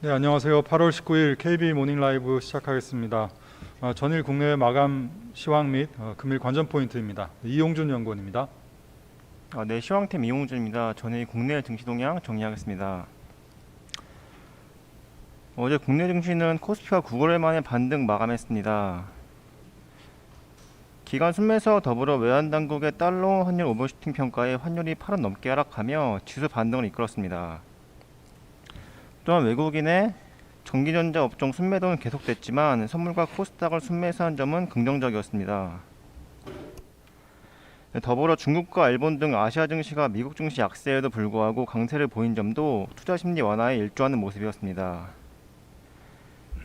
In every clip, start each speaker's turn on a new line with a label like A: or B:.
A: 네, 안녕하세요. 8월 19일 KB 모닝 라이브 시작하겠습니다. 어, 전일 국내외 마감 시황 및 어, 금일 관전 포인트입니다. 이용준 연구원입니다.
B: 아, 네, 시황템 이용준입니다. 전일 국내 증시 동향 정리하겠습니다. 어제 국내 증시는 코스피와 9개월 만에 반등 마감했습니다. 기간 순매수와 더불어 외환 당국의 달러 환율 오버슈팅 평가에 환율이 8원 넘게 하락하며 지수 반등을 이끌었습니다. 또한 외국인의 전기전자 업종 순매도는 계속됐지만 선물과 코스닥을 순매수한 점은 긍정적이었습니다. 네, 더불어 중국과 일본 등 아시아 증시가 미국 증시 약세에도 불구하고 강세를 보인 점도 투자 심리 완화에 일조하는 모습이었습니다.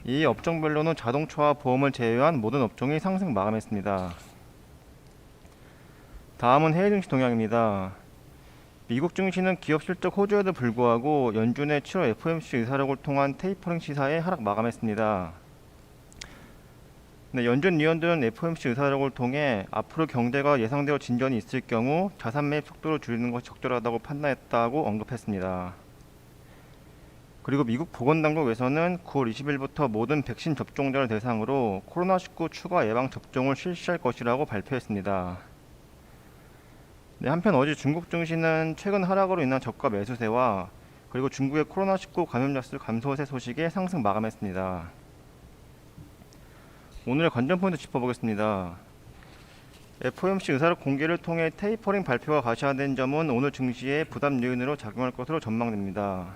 B: 이 업종별로는 자동차와 보험을 제외한 모든 업종이 상승 마감했습니다. 다음은 해외 증시 동향입니다. 미국 증시는 기업 실적 호조에도 불구하고 연준의 7월 FOMC 의사록을 통한 테이퍼링 시사에 하락 마감했습니다. 네, 연준 위원들은 FOMC 의사록을 통해 앞으로 경제가 예상대로 진전이 있을 경우 자산 매입 속도를 줄이는 것이 적절하다고 판단했다고 언급했습니다. 그리고 미국 보건당국에서는 9월 20일부터 모든 백신 접종자를 대상으로 코로나19 추가 예방 접종을 실시할 것이라고 발표했습니다. 네, 한편 어제 중국 증시는 최근 하락으로 인한 저가 매수세와 그리고 중국의 코로나19 감염자 수 감소세 소식에 상승 마감했습니다. 오늘의 관전 포인트 짚어보겠습니다. FOMC 의사록 공개를 통해 테이퍼링 발표가 가시화된 점은 오늘 증시에 부담 요인으로 작용할 것으로 전망됩니다.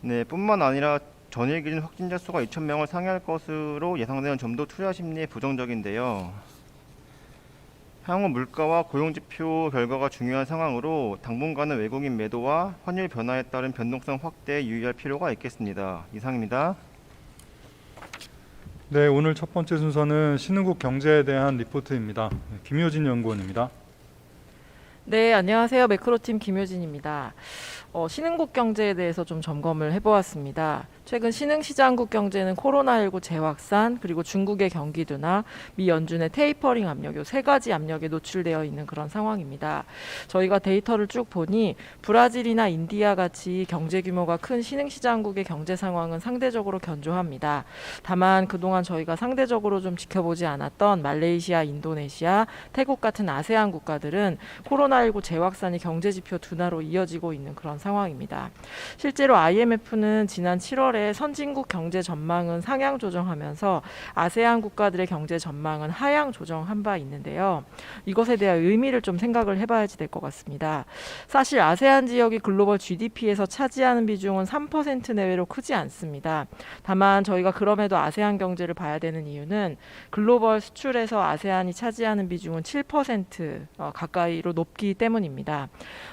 B: 네, 뿐만 아니라 전일 기준 확진자 수가 2,000명을 상회할 것으로 예상되는 점도 투자 심리에 부정적인데요. 향후 물가와 고용 지표 결과가 중요한 상황으로 당분간은 외국인 매도와 환율 변화에 따른 변동성 확대에 유의할 필요가 있겠습니다. 이상입니다.
A: 네, 오늘 첫 번째 순서는 신흥국 경제에 대한 리포트입니다. 네, 김효진 연구원입니다.
C: 네, 안녕하세요. 매크로팀 김효진입니다. 어, 신흥국 경제에 대해서 좀 점검을 해보았습니다. 최근 신흥시장국 경제는 코로나19 재확산 그리고 중국의 경기 둔화, 미 연준의 테이퍼링 압력 요 세 가지 압력에 노출되어 있는 그런 상황입니다. 저희가 데이터를 쭉 보니 브라질이나 인디아 같이 경제 규모가 큰 신흥시장국의 경제 상황은 상대적으로 견조합니다. 다만 그동안 저희가 상대적으로 좀 지켜보지 않았던 말레이시아, 인도네시아, 태국 같은 아세안 국가들은 코로나19 재확산이 경제 지표 둔화로 이어지고 있는 그런 상황입니다. 실제로 IMF는 지난 7월에 선진국 경제 전망은 상향 조정하면서 아세안 국가들의 경제 전망은 하향 조정한 바 있는데요. 이것에 대한 의미를 좀 생각을 해봐야지 될 것 같습니다. 사실 아세안 지역이 글로벌 GDP에서 차지하는 비중은 3% 내외로 크지 않습니다. 다만 저희가 그럼에도 아세안 경제를 봐야 되는 이유는 글로벌 수출에서 아세안이 차지하는 비중은 7% 어, 가까이로 높기 때문입니다.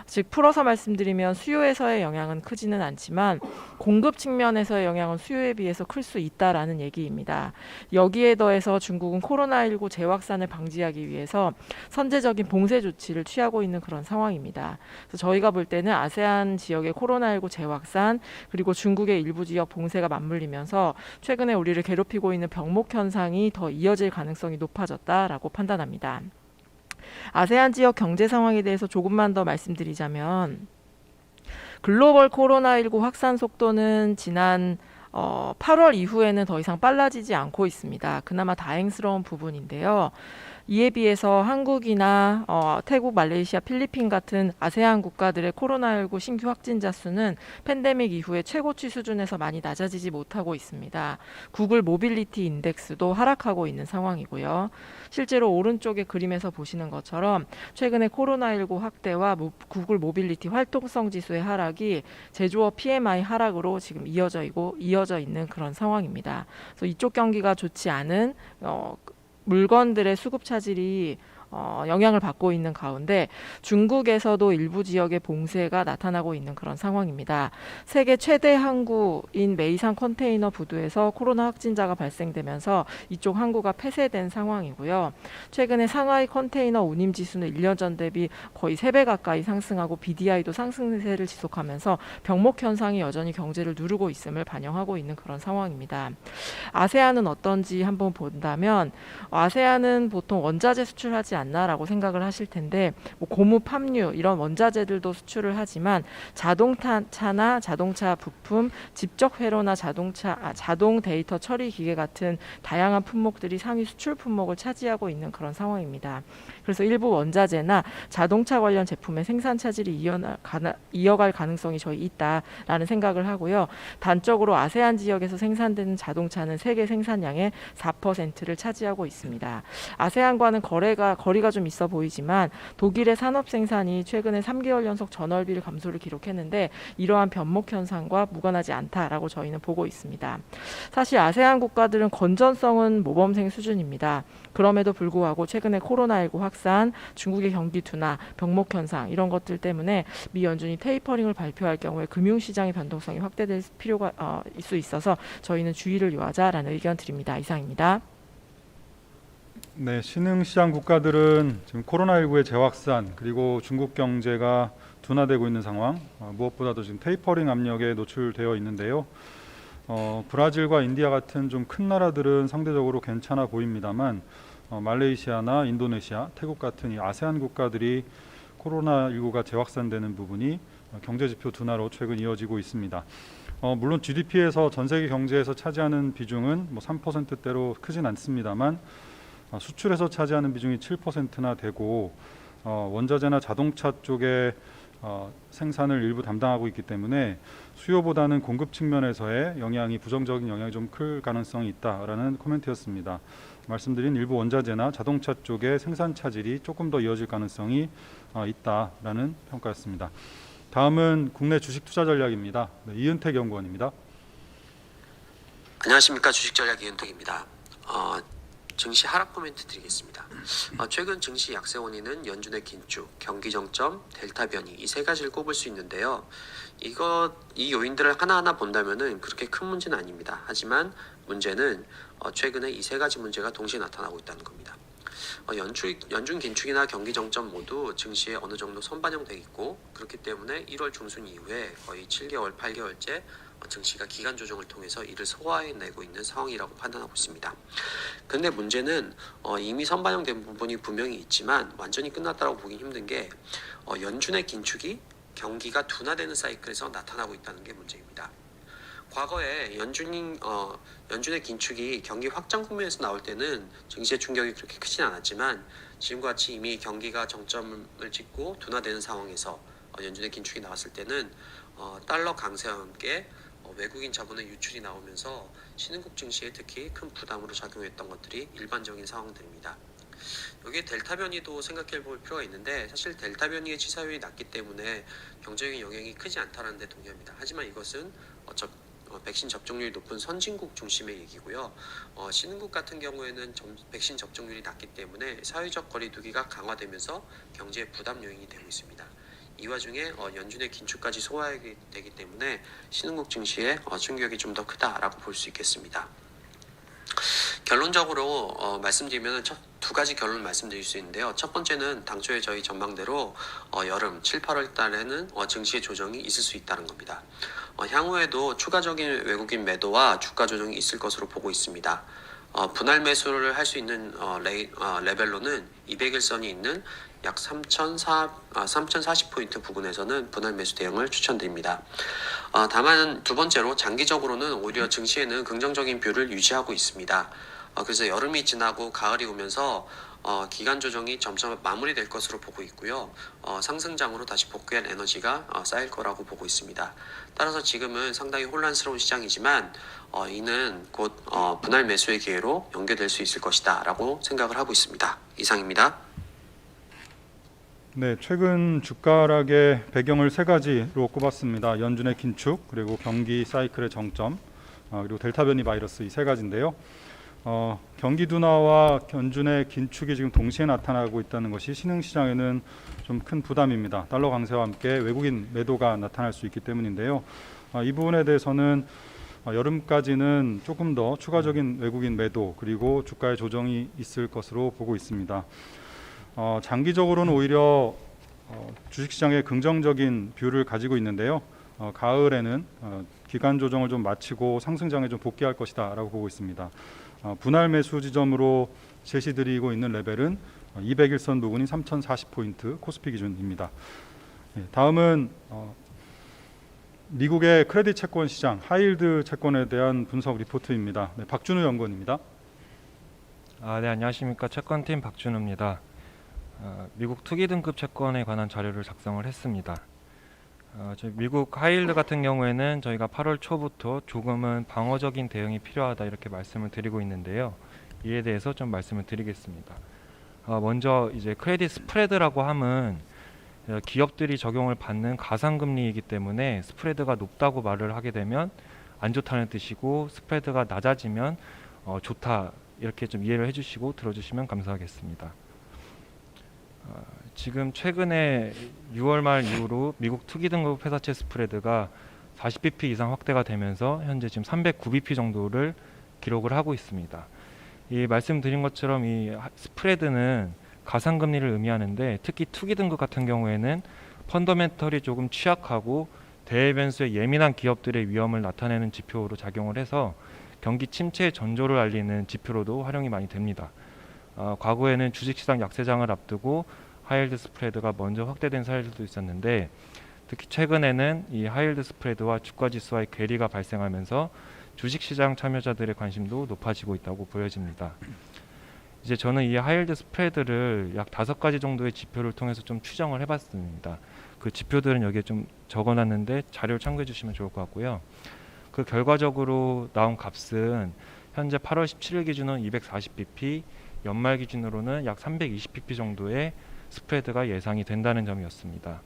C: 즉 풀어서 말씀드리면 수요에서의 영향은 크지는 않지만 공급 측면에서 의 영향은 수요에 비해서 클 수 있다라는 얘기입니다. 여기에 더해서 중국은 코로나19 재확산을 방지하기 위해서 선제적인 봉쇄 조치를 취하고 있는 그런 상황입니다. 그래서 저희가 볼 때는 아세안 지역의 코로나19 재확산 그리고 중국의 일부 지역 봉쇄가 맞물리면서 최근에 우리를 괴롭히고 있는 병목 현상이 더 이어질 가능성이 높아졌다라고 판단합니다. 아세안 지역 경제 상황에 대해서 조금만 더 말씀드리자면 글로벌 코로나19 확산 속도는 지난 어, 8월 이후에는 더 이상 빨라지지 않고 있습니다. 그나마 다행스러운 부분인데요. 이에 비해서 한국이나 어, 태국, 말레이시아, 필리핀 같은 아세안 국가들의 코로나19 신규 확진자 수는 팬데믹 이후에 최고치 수준에서 많이 낮아지지 못하고 있습니다. 구글 모빌리티 인덱스도 하락하고 있는 상황이고요. 실제로 오른쪽의 그림에서 보시는 것처럼 최근에 코로나19 확대와 모- 구글 모빌리티 활동성 지수의 하락이 제조업 PMI 하락으로 지금 이어져 있고 이어져 있는 그런 상황입니다. 그래서 이쪽 경기가 좋지 않은 어, 물건들의 수급 차질이 어, 영향을 받고 있는 가운데 중국에서도 일부 지역의 봉쇄가 나타나고 있는 그런 상황입니다. 세계 최대 항구인 메이산 컨테이너 부두에서 코로나 확진자가 발생되면서 이쪽 항구가 폐쇄된 상황이고요. 최근에 상하이 컨테이너 운임 지수는 1년 전 대비 거의 3배 가까이 상승하고 BDI도 상승세를 지속하면서 병목 현상이 여전히 경제를 누르고 있음을 반영하고 있는 그런 상황입니다. 아세안은 어떤지 한번 본다면 아세안은 보통 원자재 수출하지 않는 않나라고 생각을 하실 텐데 뭐 고무, 팜유 이런 원자재들도 수출을 하지만 자동차나 자동차 부품, 집적 회로나 자동차 아, 자동 데이터 처리 기계 같은 다양한 품목들이 상위 수출 품목을 차지하고 있는 그런 상황입니다. 그래서 일부 원자재나 자동차 관련 제품의 생산 차질이 이어갈 가능성이 저희 있다라는 생각을 하고요. 단적으로 아세안 지역에서 생산되는 자동차는 세계 생산량의 4%를 차지하고 있습니다. 아세안과는 거래가 거리가 좀 있어 보이지만 독일의 산업 생산이 최근에 3개월 연속 전월비를 감소를 기록했는데 이러한 변목 현상과 무관하지 않다라고 저희는 보고 있습니다. 사실 아세안 국가들은 건전성은 모범생 수준입니다. 그럼에도 불구하고 최근에 코로나19 확산, 중국의 경기 둔화, 병목 현상 이런 것들 때문에 미 연준이 테이퍼링을 발표할 경우에 금융 시장의 변동성이 확대될 필요가 어, 수 있어서 저희는 주의를 요하자라는 의견 드립니다. 이상입니다.
A: 네, 신흥시장 국가들은 지금 코로나19의 재확산 그리고 중국 경제가 둔화되고 있는 상황, 어, 무엇보다도 지금 테이퍼링 압력에 노출되어 있는데요. 어, 브라질과 인디아 같은 좀 큰 나라들은 상대적으로 괜찮아 보입니다만 어, 말레이시아나 인도네시아, 태국 같은 이 아세안 국가들이 코로나19가 재확산되는 부분이 어, 경제 지표 둔화로 최근 이어지고 있습니다. 어, 물론 GDP에서 전 세계 경제에서 차지하는 비중은 뭐 3%대로 크진 않습니다만 어, 수출에서 차지하는 비중이 7%나 되고 어, 원자재나 자동차 쪽에 어, 생산을 일부 담당하고 있기 때문에 수요보다는 공급 측면에서의 영향이 부정적인 영향이 좀 클 가능성이 있다라는 코멘트였습니다. 말씀드린 일부 원자재나 자동차 쪽의 생산 차질이 조금 더 이어질 가능성이 어, 있다라는 평가였습니다. 다음은 국내 주식 투자 전략입니다. 네, 이은택 연구원입니다.
D: 안녕하십니까 주식 전략 이은택입니다. 어, 증시 하락 코멘트 드리겠습니다. 어, 최근 증시 약세 원인은 연준의 긴축, 경기 정점, 델타 변이 이 세 가지를 꼽을 수 있는데요. 이거 이 요인들을 하나하나 본다면은 그렇게 큰 문제는 아닙니다. 하지만 문제는 어, 최근에 이 세 가지 문제가 동시에 나타나고 있다는 겁니다. 어, 연축, 연준 긴축이나 경기 정점 모두 증시에 어느 정도 선반영돼 있고 그렇기 때문에 1월 중순 이후에 거의 7개월, 8개월째 어, 증시가 기간 조정을 통해서 이를 소화해내고 있는 상황이라고 판단하고 있습니다. 근데 문제는 어, 이미 선반영된 부분이 분명히 있지만 완전히 끝났다고 보기 힘든 게 어, 연준의 긴축이 경기가 둔화되는 사이클에서 나타나고 있다는 게 문제입니다. 과거에 연준이 어, 연준의 긴축이 경기 확장 국면에서 나올 때는 증시의 충격이 그렇게 크진 않았지만 지금과 같이 이미 경기가 정점을 찍고 둔화되는 상황에서 어, 연준의 긴축이 나왔을 때는 어, 달러 강세와 함께 어, 외국인 자본의 유출이 나오면서 신흥국 증시에 특히 큰 부담으로 작용했던 것들이 일반적인 상황들입니다. 여기에 델타 변이도 생각해 볼 필요가 있는데 사실 델타 변이의 치사율이 낮기 때문에 경제적인 영향이 크지 않다는 데 동의합니다. 하지만 이것은 어, 접, 어, 백신 접종률이 높은 선진국 중심의 얘기고요. 어, 신흥국 같은 경우에는 점, 백신 접종률이 낮기 때문에 사회적 거리두기가 강화되면서 경제에 부담 요인이 되고 있습니다. 이 와중에 어, 연준의 긴축까지 소화하게 되기 때문에 신흥국 증시에 어, 충격이 좀 더 크다라고 볼 수 있겠습니다. 결론적으로 어, 말씀드리면 첫, 두 가지 결론을 말씀드릴 수 있는데요. 첫 번째는 당초에 저희 전망대로 어, 여름 7, 8월 달에는 어, 증시의 조정이 있을 수 있다는 겁니다. 어, 향후에도 추가적인 외국인 매도와 주가 조정이 있을 것으로 보고 있습니다. 어, 분할 매수를 할 수 있는 어, 레, 어, 레벨로는 200일선이 있는 약 3,040, 아, 3,040포인트 부근에서는 분할 매수 대응을 추천드립니다. 어, 다만 두 번째로 장기적으로는 오히려 증시에는 긍정적인 뷰를 유지하고 있습니다. 어, 그래서 여름이 지나고 가을이 오면서 어, 기간 조정이 점점 마무리될 것으로 보고 있고요. 어, 상승장으로 다시 복귀할 에너지가 어, 쌓일 거라고 보고 있습니다. 따라서 지금은 상당히 혼란스러운 시장이지만 어, 이는 곧 어, 분할 매수의 기회로 연결될 수 있을 것이다 라고 생각을 하고 있습니다. 이상입니다.
A: 네, 최근 주가 하락의 배경을 세 가지로 꼽았습니다. 연준의 긴축, 그리고 경기 사이클의 정점, 아, 그리고 델타 변이 바이러스 이 세 가지인데요. 어, 경기 둔화와 연준의 긴축이 지금 동시에 나타나고 있다는 것이 신흥 시장에는 좀 큰 부담입니다. 달러 강세와 함께 외국인 매도가 나타날 수 있기 때문인데요. 아, 이 부분에 대해서는 어, 여름까지는 조금 더 추가적인 외국인 매도 그리고 주가의 조정이 있을 것으로 보고 있습니다. 어, 장기적으로는 오히려 어, 주식시장에 긍정적인 뷰를 가지고 있는데요. 어, 가을에는 어, 기간 조정을 좀 마치고 상승장에 좀 복귀할 것이다라고 보고 있습니다. 어, 분할 매수 지점으로 제시드리고 있는 레벨은 어, 200일선 부근이 3,040포인트 코스피 기준입니다. 예, 다음은 어, 미국의 크레딧 채권 시장 하이힐드 채권에 대한 분석 리포트입니다. 네, 박준우 연구원입니다.
E: 아, 네, 안녕하십니까. 채권팀 박준우입니다. 어, 미국 투기 등급 채권에 관한 자료를 작성을 했습니다. 어, 미국 하이힐드 같은 경우에는 저희가 8월 초부터 조금은 방어적인 대응이 필요하다 이렇게 말씀을 드리고 있는데요. 이에 대해서 좀 말씀을 드리겠습니다. 어, 먼저 이제 크레딧 스프레드라고 함은 어, 기업들이 적용을 받는 가상금리이기 때문에 스프레드가 높다고 말을 하게 되면 안 좋다는 뜻이고 스프레드가 낮아지면 어, 좋다 이렇게 좀 이해를 해주시고 들어주시면 감사하겠습니다. 어, 지금 최근에 6월 말 이후로 미국 투기 등급 회사채 스프레드가 40bp 이상 확대가 되면서 현재 지금 309bp 정도를 기록을 하고 있습니다. 이 말씀드린 것처럼 이 하- 스프레드는 가상금리를 의미하는데 특히 투기 등급 같은 경우에는 펀더멘털이 조금 취약하고 대외 변수에 예민한 기업들의 위험을 나타내는 지표로 작용을 해서 경기 침체 전조를 알리는 지표로도 활용이 많이 됩니다. 어, 과거에는 주식시장 약세장을 앞두고 하이힐드 스프레드가 먼저 확대된 사례들도 있었는데 특히 최근에는 이 하이힐드 스프레드와 주가 지수와의 괴리가 발생하면서 주식시장 참여자들의 관심도 높아지고 있다고 보여집니다. 이제 저는 이 하이힐드 스프레드를 약 다섯 가지 정도의 지표를 통해서 좀 추정을 해봤습니다. 그 지표들은 여기에 좀 적어놨는데 자료를 참고해 주시면 좋을 것 같고요. 그 결과적으로 나온 값은 현재 8월 17일 기준은 240bp, 연말 기준으로는 약 320bp 정도의 스프레드가 예상이 된다는 점이었습니다.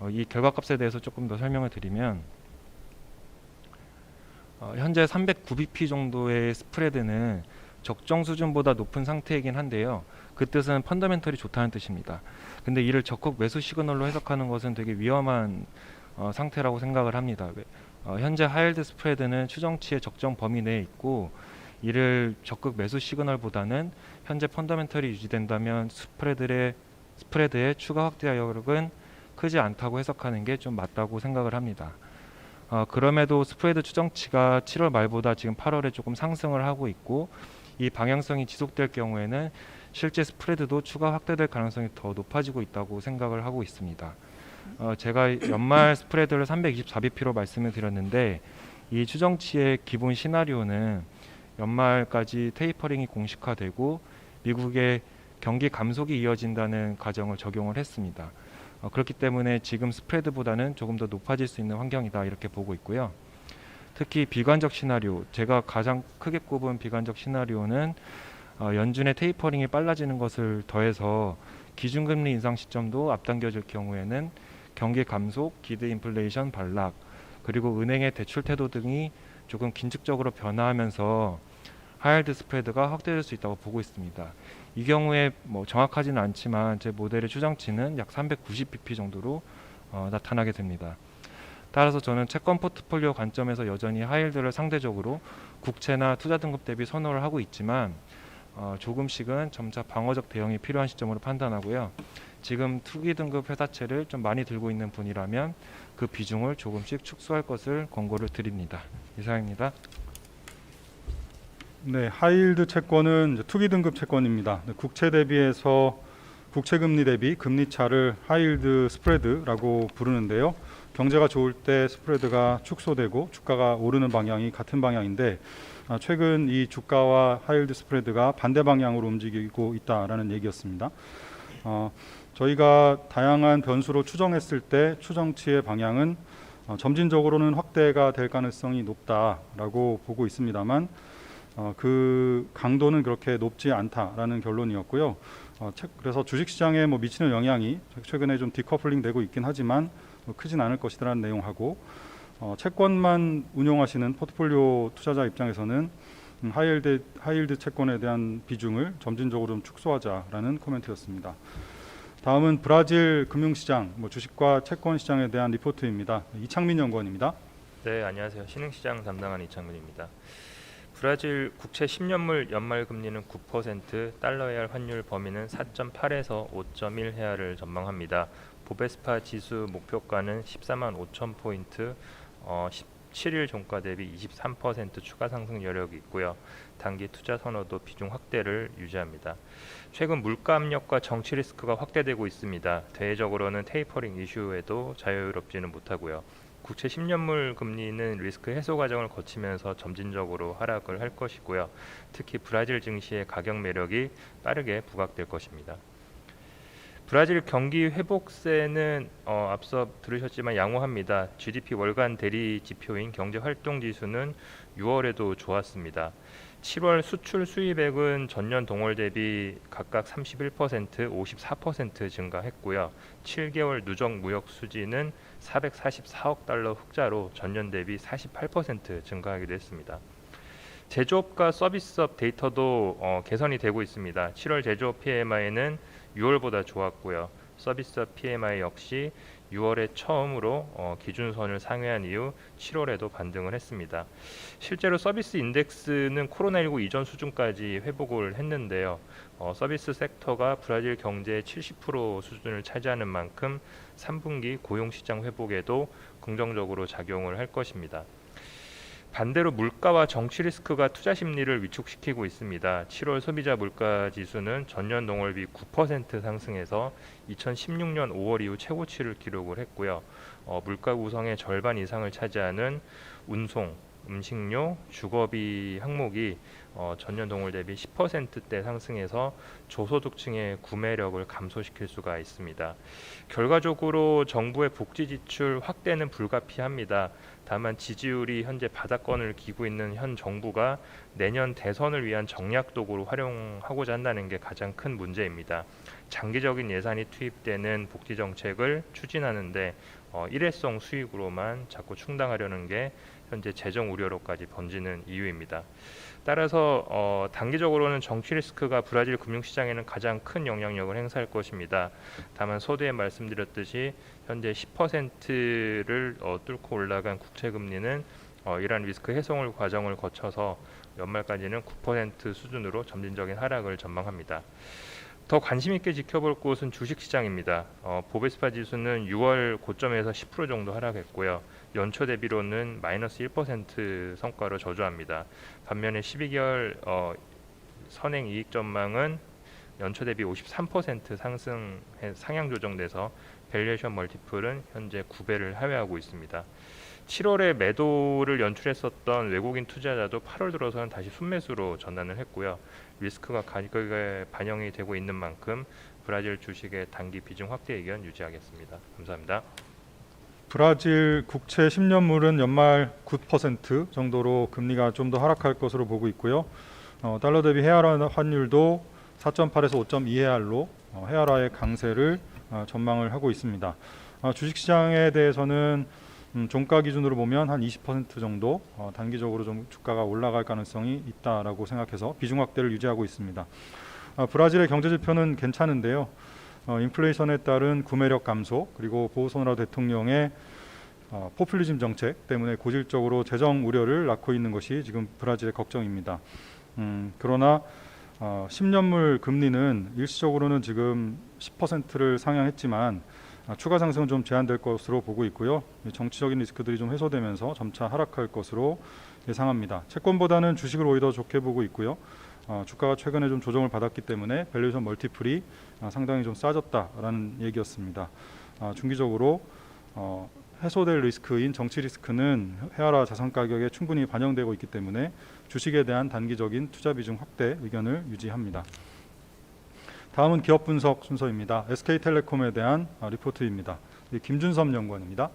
E: 어, 이 결과값에 대해서 조금 더 설명을 드리면 어, 현재 309bp 정도의 스프레드는 적정 수준보다 높은 상태이긴 한데요. 그 뜻은 펀더멘털이 좋다는 뜻입니다. 근데 이를 적극 매수 시그널로 해석하는 것은 되게 위험한 어, 상태라고 생각을 합니다. 왜- 어, 현재 하이힐드 스프레드는 추정치의 적정 범위 내에 있고 이를 적극 매수 시그널보다는 현재 펀더멘털이 유지된다면 스프레드의 스프레드의 추가 확대 여력은 크지 않다고 해석하는 게 좀 맞다고 생각을 합니다. 어, 그럼에도 스프레드 추정치가 7월 말보다 지금 8월에 조금 상승을 하고 있고 이 방향성이 지속될 경우에는 실제 스프레드도 추가 확대될 가능성이 더 높아지고 있다고 생각을 하고 있습니다. 어, 제가 연말 스프레드를 324bp로 말씀을 드렸는데 이 추정치의 기본 시나리오는 연말까지 테이퍼링이 공식화되고 미국의 경기 감속이 이어진다는 가정을 적용을 했습니다. 어, 그렇기 때문에 지금 스프레드보다는 조금 더 높아질 수 있는 환경이다 이렇게 보고 있고요. 특히 비관적 시나리오, 제가 가장 크게 꼽은 비관적 시나리오는 어, 연준의 테이퍼링이 빨라지는 것을 더해서 기준금리 인상 시점도 앞당겨질 경우에는 경기 감속, 기대 인플레이션 반락, 그리고 은행의 대출 태도 등이 조금 긴축적으로 변화하면서 하이힐드 스프레드가 확대될 수 있다고 보고 있습니다. 이 경우에 뭐 정확하지는 않지만 제 모델의 추정치는 약 390bp 정도로 어, 나타나게 됩니다. 따라서 저는 채권 포트폴리오 관점에서 여전히 하이힐드를 상대적으로 국채나 투자 등급 대비 선호를 하고 있지만 어, 조금씩은 점차 방어적 대응이 필요한 시점으로 판단하고요. 지금 투기 등급 회사채를 좀 많이 들고 있는 분이라면 그 비중을 조금씩 축소할 것을 권고를 드립니다. 이상입니다.
A: 네, 하이힐드 채권은 투기 등급 채권입니다. 네, 국채 대비해서 국채 금리 대비 금리 차를 하이힐드 스프레드라고 부르는데요. 경제가 좋을 때 스프레드가 축소되고 주가가 오르는 방향이 같은 방향인데 아, 최근 이 주가와 하이힐드 스프레드가 반대 방향으로 움직이고 있다라는 얘기였습니다. 어, 저희가 다양한 변수로 추정했을 때 추정치의 방향은 어, 점진적으로는 확대가 될 가능성이 높다라고 보고 있습니다만 어, 그 강도는 그렇게 높지 않다라는 결론이었고요. 어, 책- 그래서 주식시장에 뭐 미치는 영향이 최근에 좀 디커플링 되고 있긴 하지만 뭐 크진 않을 것이라는 내용하고 어, 채권만 운용하시는 포트폴리오 투자자 입장에서는 음, 하이힐드, 하이힐드 채권에 대한 비중을 점진적으로 좀 축소하자라는 코멘트였습니다. 다음은 브라질 금융시장, 뭐 주식과 채권 시장에 대한 리포트입니다. 이창민 연구원입니다.
F: 네, 안녕하세요. 신흥시장 담당한 이창근입니다. 브라질 국채 10년물 연말 금리는 9%, 달러에 할 환율 범위는 4.8에서 5.1 해야를 전망합니다. 보베스파 지수 목표가는 14만 5천 포인트, 어, 17일 종가 대비 23% 추가 상승 여력이 있고요. 단기 투자 선호도 비중 확대를 유지합니다. 최근 물가 압력과 정치 리스크가 확대되고 있습니다. 대외적으로는 테이퍼링 이슈에도 자유롭지는 못하고요. 국채 10년물 금리는 리스크 해소 과정을 거치면서 점진적으로 하락을 할 것이고요. 특히 브라질 증시의 가격 매력이 빠르게 부각될 것입니다. 브라질 경기 회복세는 어, 앞서 들으셨지만 양호합니다. GDP 월간 대리 지표인 경제 활동 지수는 6월에도 좋았습니다. 7월 수출 수입액은 전년 동월 대비 각각 31%, 54% 증가했고요. 7개월 누적 무역 수지는 444억 달러 흑자로 전년 대비 48% 증가하기도 했습니다. 제조업과 서비스업 데이터도 어, 개선이 되고 있습니다. 7월 제조업 PMI는 6월보다 좋았고요. 서비스업 PMI 역시 6월에 처음으로 어, 기준선을 상회한 이후 7월에도 반등을 했습니다. 실제로 서비스 인덱스는 코로나19 이전 수준까지 회복을 했는데요. 어, 서비스 섹터가 브라질 경제의 70% 수준을 차지하는 만큼 3분기 고용 시장 회복에도 긍정적으로 작용을 할 것입니다. 반대로 물가와 정치 리스크가 투자 심리를 위축시키고 있습니다. 7월 소비자 물가 지수는 전년 동월비 9% 상승해서 2016년 5월 이후 최고치를 기록을 했고요. 어, 물가 구성의 절반 이상을 차지하는 운송, 음식료, 주거비 항목이 어, 전년 동월 대비 10%대 상승해서 저소득층의 구매력을 감소시킬 수가 있습니다. 결과적으로 정부의 복지 지출 확대는 불가피합니다. 다만 지지율이 현재 바닥권을 기고 있는 현 정부가 내년 대선을 위한 정략 도구로 활용하고자 한다는 게 가장 큰 문제입니다. 장기적인 예산이 투입되는 복지 정책을 추진하는데 어, 일회성 수익으로만 자꾸 충당하려는 게 현재 재정 우려로까지 번지는 이유입니다. 따라서 어, 단기적으로는 정치 리스크가 브라질 금융시장에는 가장 큰 영향력을 행사할 것입니다. 다만 서두에 말씀드렸듯이 현재 10%를 어, 뚫고 올라간 국채 금리는 어, 이러한 리스크 해소를 과정을 거쳐서 연말까지는 9% 수준으로 점진적인 하락을 전망합니다. 더 관심 있게 지켜볼 곳은 주식 시장입니다. 어, 보베스파 지수는 6월 고점에서 10% 정도 하락했고요. 연초 대비로는 마이너스 1% 성과로 저조합니다. 반면에 12개월 어, 선행 이익 전망은 연초 대비 53% 상승 상향 조정돼서 밸류에이션 멀티플은 현재 9배를 하회하고 있습니다. 7월에 매도를 연출했었던 외국인 투자자도 8월 들어서는 다시 순매수로 전환을 했고요. 리스크가 가격에 반영이 되고 있는 만큼 브라질 주식의 단기 비중 확대 의견 유지하겠습니다. 감사합니다.
A: 브라질 국채 10년물은 연말 9% 정도로 금리가 좀 더 하락할 것으로 보고 있고요. 어, 달러 대비 헤아라 환율도 4.8에서 5.2 헤알로 어, 헤아라의 강세를 어, 전망을 하고 있습니다. 어, 주식시장에 대해서는 음, 종가 기준으로 보면 한 20% 정도 어, 단기적으로 좀 주가가 올라갈 가능성이 있다라고 생각해서 비중 확대를 유지하고 있습니다. 어, 브라질의 경제 지표는 괜찮은데요. 어, 인플레이션에 따른 구매력 감소 그리고 보우소나로 대통령의 어, 포퓰리즘 정책 때문에 고질적으로 재정 우려를 낳고 있는 것이 지금 브라질의 걱정입니다. 음, 그러나 어, 10년물 금리는 일시적으로는 지금 10%를 상향했지만 아, 추가 상승은 좀 제한될 것으로 보고 있고요. 이 정치적인 리스크들이 좀 해소되면서 점차 하락할 것으로 예상합니다. 채권보다는 주식을 오히려 좋게 보고 있고요. 어, 주가가 최근에 좀 조정을 받았기 때문에 밸류에이션 멀티플이 아, 상당히 좀 싸졌다라는 얘기였습니다. 아, 중기적으로 어, 해소될 리스크인 정치 리스크는 헤아라 자산 가격에 충분히 반영되고 있기 때문에 주식에 대한 단기적인 투자 비중 확대 의견을 유지합니다. 다음은 기업 분석 순서입니다. SK텔레콤에 대한 아, 리포트입니다. 예, 김준섭 연구원입니다.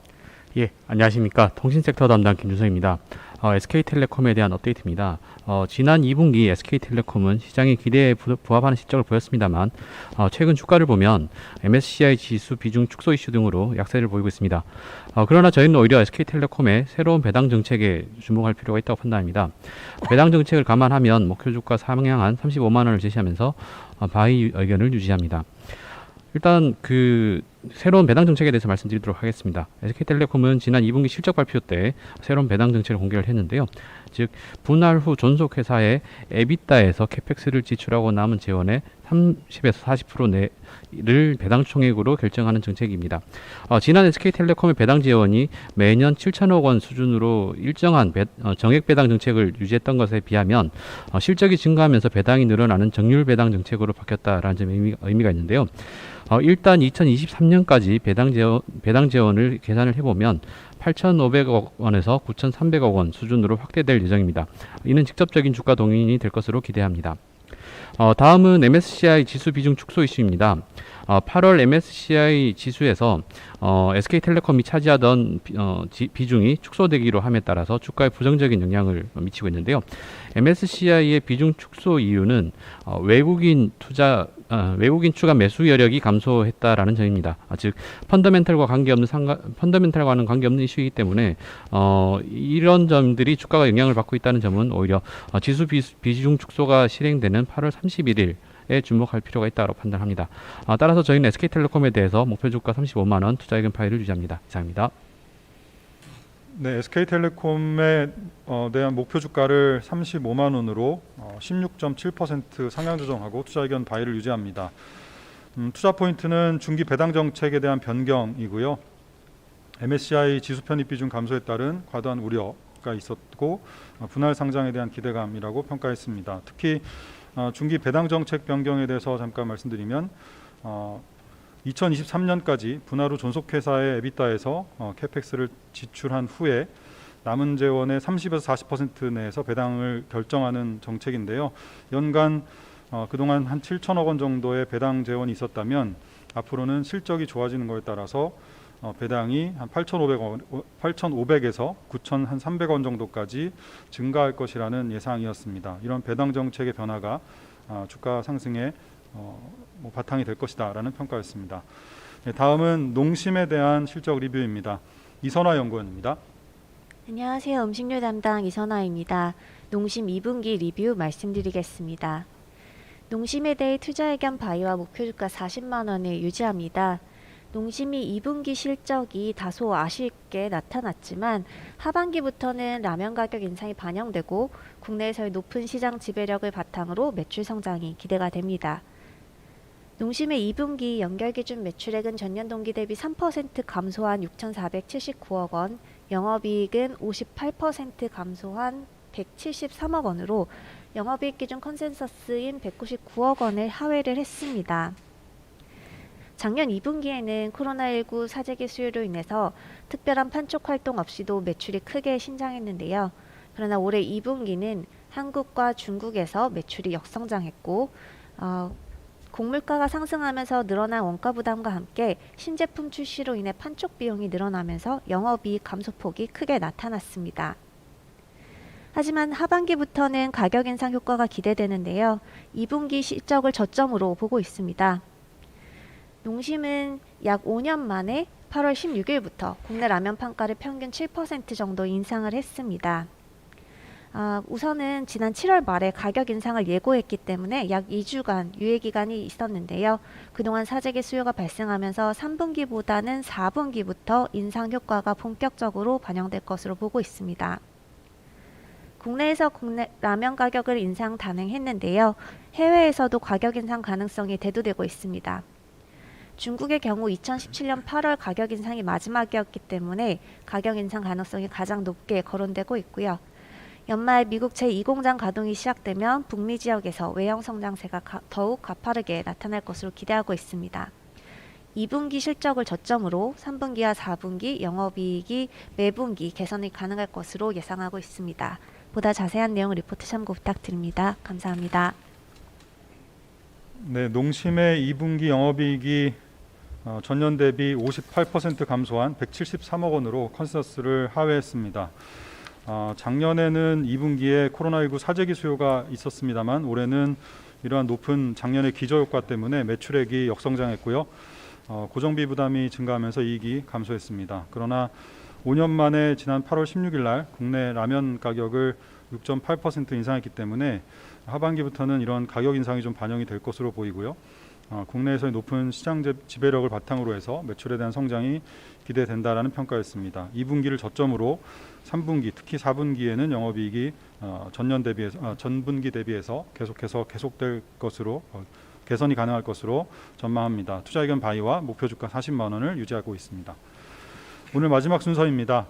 G: 예, 안녕하십니까. 통신섹터 담당 김준성입니다. 어, SK텔레콤에 대한 업데이트입니다. 어, 지난 2분기 SK텔레콤은 시장의 기대에 부, 부합하는 실적을 보였습니다만 어, 최근 주가를 보면 MSCI 지수 비중 축소 이슈 등으로 약세를 보이고 있습니다. 어, 그러나 저희는 오히려 SK텔레콤의 새로운 배당 정책에 주목할 필요가 있다고 판단합니다. 배당 정책을 감안하면 목표 주가 상향한 35만 원을 제시하면서 어, 바이 의견을 유지합니다. 일단 그 새로운 배당 정책에 대해서 말씀드리도록 하겠습니다. SK텔레콤은 지난 2분기 실적 발표 때 새로운 배당 정책을 공개를 했는데요. 즉 분할 후 존속 회사의 에비타에서 캐펙스를 지출하고 남은 재원의 30에서 40% 내를 배당 총액으로 결정하는 정책입니다. 어, 지난 SK텔레콤의 배당 지원이 매년 7천억 원 수준으로 일정한 배, 어, 정액 배당 정책을 유지했던 것에 비하면 어, 실적이 증가하면서 배당이 늘어나는 정률 배당 정책으로 바뀌었다라는 점에 의미, 의미가 있는데요. 어, 일단 2023년까지 배당 지원, 배당 지원을 계산을 해보면 8,500억 원에서 9,300억 원 수준으로 확대될 예정입니다. 이는 직접적인 주가 동인이 될 것으로 기대합니다. 어, 다음은 MSCI 지수 비중 축소 이슈입니다. 어, 8월 MSCI 지수에서 어, SK텔레콤이 차지하던 비, 어, 지, 비중이 축소되기로 함에 따라서 주가에 부정적인 영향을 미치고 있는데요. MSCI의 비중 축소 이유는 어, 외국인 투자 어, 외국인 추가 매수 여력이 감소했다라는 점입니다. 아, 즉 펀더멘털과 관계없는 상관 펀더멘털과는 관계없는 이슈이기 때문에 어, 이런 점들이 주가가 영향을 받고 있다는 점은 오히려 어, 지수 비, 비중 축소가 실행되는 8월 31일 에 주목할 필요가 있다고 판단합니다. 아, 따라서 저희는 SK텔레콤에 대해서 목표 주가 35만 원 투자 의견 파일을 유지합니다. 이상입니다.
A: 네, SK텔레콤에 어, 대한 목표 주가를 35만 원으로 어, 16.7% 상향 조정하고 투자 의견 바이를 유지합니다. 음, 투자 포인트는 중기 배당 정책에 대한 변경이고요. MSCI 지수 편입 비중 감소에 따른 과도한 우려가 있었고 어, 분할 상장에 대한 기대감이라고 평가했습니다. 특히 어, 중기 배당 정책 변경에 대해서 잠깐 말씀드리면 어, 2023년까지 분할 후 존속회사의 에비타에서 어, 캐펙스를 지출한 후에 남은 재원의 30에서 40% 내에서 배당을 결정하는 정책인데요. 연간 어, 그동안 한 7천억 원 정도의 배당 재원이 있었다면 앞으로는 실적이 좋아지는 것에 따라서 어, 배당이 한 8,500원, 8,500에서 9,300원 정도까지 증가할 것이라는 예상이었습니다. 이런 배당 정책의 변화가 어, 주가 상승에 어, 뭐 바탕이 될 것이다라는 평가였습니다. 네, 다음은 농심에 대한 실적 리뷰입니다. 이선화 연구원입니다.
H: 안녕하세요. 음식료 담당 이선아입니다. 농심 2분기 리뷰 말씀드리겠습니다. 농심에 대해 투자 의견 바이와 목표 주가 40만 원을 유지합니다. 농심이 2분기 실적이 다소 아쉽게 나타났지만 하반기부터는 라면 가격 인상이 반영되고 국내에서의 높은 시장 지배력을 바탕으로 매출 성장이 기대가 됩니다. 농심의 2분기 연결 기준 매출액은 전년 동기 대비 3% 감소한 6,479억 원, 영업이익은 58% 감소한 173억 원으로 영업이익 기준 컨센서스인 199억 원을 하회를 했습니다. 작년 2분기에는 코로나19 사재기 수요로 인해서 특별한 판촉 활동 없이도 매출이 크게 신장했는데요. 그러나 올해 2분기는 한국과 중국에서 매출이 역성장했고 어, 곡물가가 상승하면서 늘어난 원가 부담과 함께 신제품 출시로 인해 판촉 비용이 늘어나면서 영업이익 감소폭이 크게 나타났습니다. 하지만 하반기부터는 가격 인상 효과가 기대되는데요. 2분기 실적을 저점으로 보고 있습니다. 농심은 약 5년 만에 8월 16일부터 국내 라면 판가를 평균 7% 정도 인상을 했습니다. 아, 우선은 지난 7월 말에 가격 인상을 예고했기 때문에 약 2주간 유예 기간이 있었는데요. 그동안 사재기 수요가 발생하면서 3분기보다는 4분기부터 인상 효과가 본격적으로 반영될 것으로 보고 있습니다. 국내에서 국내 라면 가격을 인상 단행했는데요. 해외에서도 가격 인상 가능성이 대두되고 있습니다. 중국의 경우 2017년 8월 가격 인상이 마지막이었기 때문에 가격 인상 가능성이 가장 높게 거론되고 있고요. 연말 미국 제2공장 가동이 시작되면 북미 지역에서 외형 성장세가 가, 더욱 가파르게 나타날 것으로 기대하고 있습니다. 2분기 실적을 저점으로 3분기와 4분기 영업이익이 매분기 개선이 가능할 것으로 예상하고 있습니다. 보다 자세한 내용 리포트 참고 부탁드립니다. 감사합니다.
A: 네, 농심의 2분기 영업이익이 어, 전년 대비 58% 감소한 173억 원으로 컨센서스를 하회했습니다. 어, 작년에는 2분기에 코로나19 사재기 수요가 있었습니다만 올해는 이러한 높은 작년의 기저효과 때문에 매출액이 역성장했고요. 어, 고정비 부담이 증가하면서 이익이 감소했습니다. 그러나 5년 만에 지난 8월 16일 날 국내 라면 가격을 6.8% 인상했기 때문에 하반기부터는 이런 가격 인상이 좀 반영이 될 것으로 보이고요. 어, 국내에서의 높은 시장 지- 지배력을 바탕으로 해서 매출에 대한 성장이 기대된다라는 평가였습니다. 2분기를 저점으로 3분기 특히 4분기에는 영업이익이 어, 전년 대비해서 아, 전분기 대비해서 계속해서 계속될 것으로 어, 개선이 가능할 것으로 전망합니다. 투자 의견 바이와 목표 주가 40만 원을 유지하고 있습니다. 오늘 마지막 순서입니다.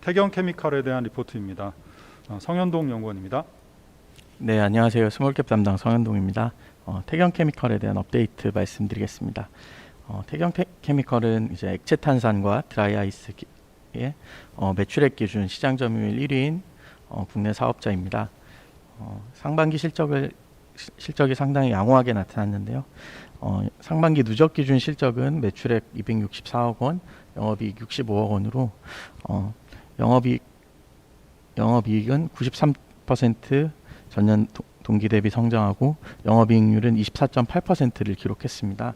A: 태경 케미칼에 대한 리포트입니다. 어, 성현동 연구원입니다.
I: 네, 안녕하세요. 스몰캡 담당 성현동입니다. 어, 태경 케미컬에 대한 업데이트 말씀드리겠습니다. 어, 태경 테- 케미컬은 이제 액체 탄산과 드라이 아이스의 어, 매출액 기준 시장 점유율 1위인 어, 국내 사업자입니다. 어, 상반기 실적을 시- 실적이 상당히 양호하게 나타났는데요. 어, 상반기 누적 기준 실적은 매출액 264억 원, 영업이익 65억 원으로 어, 영업이익 영업이익은 93% 전년 도- 동기 대비 성장하고 영업이익률은 24.8%를 기록했습니다.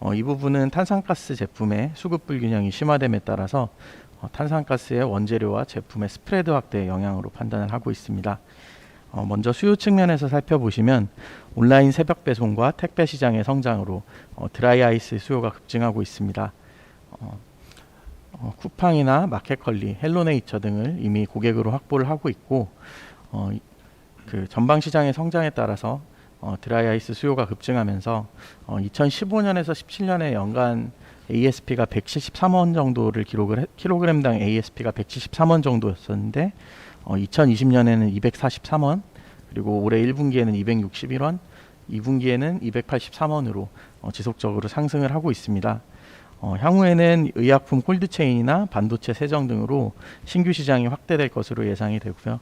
I: 어, 이 부분은 탄산가스 제품의 수급 불균형이 심화됨에 따라서 어, 탄산가스의 원재료와 제품의 스프레드 확대의 영향으로 판단을 하고 있습니다. 어, 먼저 수요 측면에서 살펴보시면 온라인 새벽 배송과 택배 시장의 성장으로 어, 드라이 아이스 수요가 급증하고 있습니다. 어, 어, 쿠팡이나 마켓컬리, 헬로네이처 등을 이미 고객으로 확보를 하고 있고 어, 이- 그 전방 시장의 성장에 따라서 어, 드라이 아이스 수요가 급증하면서 어, 2015년에서 17년에 연간 ASP가 173원 정도를 기록을 했, 킬로그램당 ASP가 173원 정도였었는데 어, 2020년에는 243원 그리고 올해 1분기에는 261원 2분기에는 283원으로 어, 지속적으로 상승을 하고 있습니다. 어, 향후에는 의약품 콜드체인이나 반도체 세정 등으로 신규 시장이 확대될 것으로 예상이 되고요.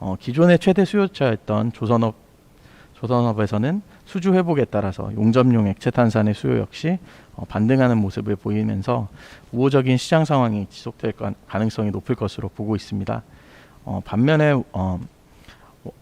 I: 어, 기존의 최대 수요처였던 조선업 조선업에서는 수주 회복에 따라서 용접용 액체 탄산의 수요 역시 어, 반등하는 모습을 보이면서 우호적인 시장 상황이 지속될 가- 가능성이 높을 것으로 보고 있습니다. 어, 반면에 어, 워-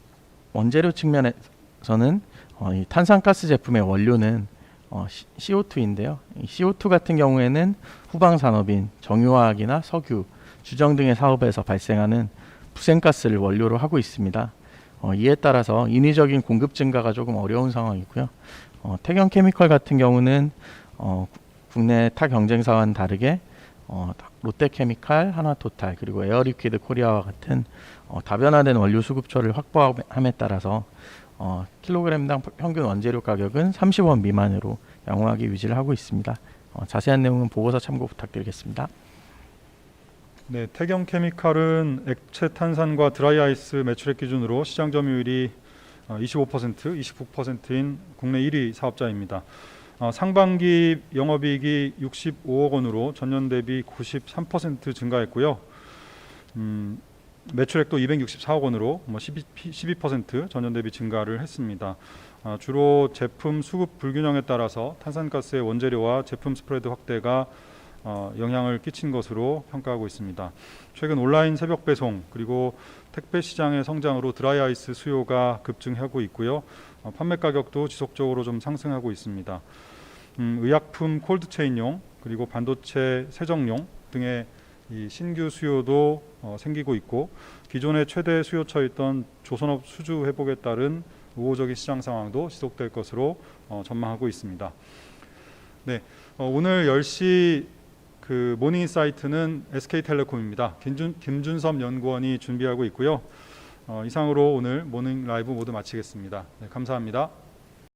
I: 원재료 측면에서는 어, 이 탄산가스 제품의 원료는 어, CO2인데요. CO2 같은 경우에는 후방 산업인 정유화학이나 석유, 주정 등의 사업에서 발생하는 부생가스를 원료로 하고 있습니다. 어, 이에 따라서 인위적인 공급 증가가 조금 어려운 상황이고요. 어, 태경 케미컬 같은 경우는 어, 구- 국내 타 경쟁사와는 다르게 어, 롯데케미칼, 하나토탈 그리고 에어리퀴드 코리아와 같은 어, 다변화된 원료 수급처를 확보함에 따라서 어, 킬로그램당 평균 원재료 가격은 30원 미만으로 양호하게 유지를 하고 있습니다. 어, 자세한 내용은 보고서 참고 부탁드리겠습니다.
A: 네, 태경 케미칼은 액체 탄산과 드라이 아이스 매출액 기준으로 시장 점유율이 어, 25%, 29%인 국내 1위 사업자입니다. 어, 상반기 영업이익이 65억 원으로 전년 대비 93% 증가했고요. 음, 매출액도 264억 원으로 뭐 12, 12% 전년 대비 증가를 했습니다. 아, 주로 제품 수급 불균형에 따라서 탄산가스의 원재료와 제품 스프레드 확대가 어, 영향을 끼친 것으로 평가하고 있습니다. 최근 온라인 새벽 배송 그리고 택배 시장의 성장으로 드라이 아이스 수요가 급증하고 있고요. 어, 판매 가격도 지속적으로 좀 상승하고 있습니다. 음, 의약품 콜드체인용 그리고 반도체 세정용 등의 이 신규 수요도 어, 생기고 있고 기존의 최대 수요처였던 조선업 수주 회복에 따른 우호적인 시장 상황도 지속될 것으로 어, 전망하고 있습니다. 네, 어, 오늘 10시 그 모닝 사이트는 SK텔레콤입니다. 김준, 김준섭 연구원이 준비하고 있고요. 어, 이상으로 오늘 모닝 라이브 모두 마치겠습니다. 네, 감사합니다.